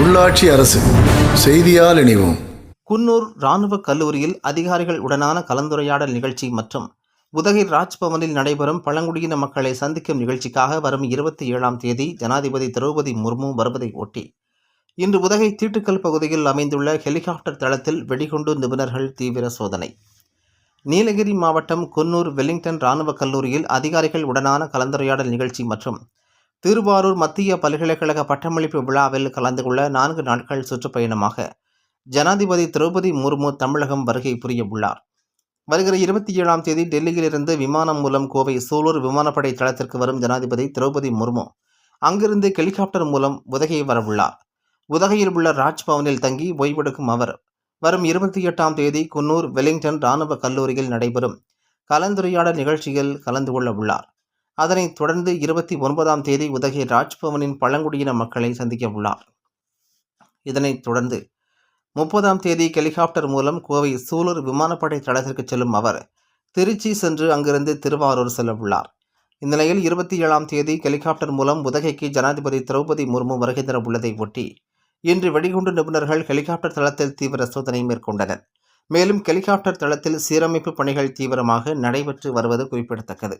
உள்ளாட்சி அரசு செய்தியால் இணைவோம். குன்னூர் ராணுவ கல்லூரியில் அதிகாரிகள் உடனான கலந்துரையாடல் நிகழ்ச்சி மற்றும் உதகை ராஜ்பவனில் நடைபெறும் பழங்குடியின மக்களை சந்திக்கும் நிகழ்ச்சிக்காக வரும் இருபத்தி ஏழாம் தேதி ஜனாதிபதி திரௌபதி முர்மு வருவதை ஒட்டி இன்று உதகை தீட்டுக்கல் பகுதியில் அமைந்துள்ள ஹெலிகாப்டர் தளத்தில் வெடிகுண்டு நிபுணர்கள் தீவிர சோதனை. நீலகிரி மாவட்டம் குன்னூர் வெல்லிங்டன் ராணுவ கல்லூரியில் அதிகாரிகள் உடனான கலந்துரையாடல் நிகழ்ச்சி மற்றும் திருவாரூர் மத்திய பல்கலைக்கழக பட்டமளிப்பு விழாவில் கலந்து கொள்ள நான்கு நாட்கள் சுற்றுப்பயணமாக ஜனாதிபதி திரௌபதி முர்மு தமிழகம் வருகை புரிய உள்ளார் வருகிற இருபத்தி ஏழாம் தேதி டெல்லியிலிருந்து விமானம் மூலம் கோவை சூலூர் விமானப்படை தளத்திற்கு வரும் ஜனாதிபதி திரௌபதி முர்மு அங்கிருந்து ஹெலிகாப்டர் மூலம் உதகை வரவுள்ளார். உதகையில் உள்ள ராஜ்பவனில் தங்கி ஓய்வெடுக்கும் அவர் வரும் இருபத்தி எட்டாம் தேதி குன்னூர் வெலிங்டன் இராணுவ கல்லூரியில் நடைபெறும் கலந்துரையாடல் நிகழ்ச்சியில் கலந்து கொள்ள உள்ளார் அதனைத் தொடர்ந்து இருபத்தி ஒன்பதாம் தேதி உதகை ராஜ்பவனின் பழங்குடியின மக்களை சந்திக்க உள்ளார். இதனைத் தொடர்ந்து முப்பதாம் தேதி ஹெலிகாப்டர் மூலம் கோவை சூலூர் விமானப்படை தளத்திற்கு செல்லும் அவர் திருச்சி சென்று அங்கிருந்து திருவாரூர் செல்ல உள்ளார். இந்நிலையில் இருபத்தி ஏழாம் தேதி ஹெலிகாப்டர் மூலம் உதகைக்கு ஜனாதிபதி திரௌபதி முர்மு வருகை தர உள்ளதை ஒட்டி இன்று வெடிகுண்டு நிபுணர்கள் ஹெலிகாப்டர் தளத்தில் தீவிர சோதனை மேற்கொண்டனர். மேலும் ஹெலிகாப்டர் தளத்தில் சீரமைப்பு பணிகள் தீவிரமாக நடைபெற்று வருவது குறிப்பிடத்தக்கது.